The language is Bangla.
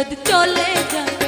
যদি চলে যায়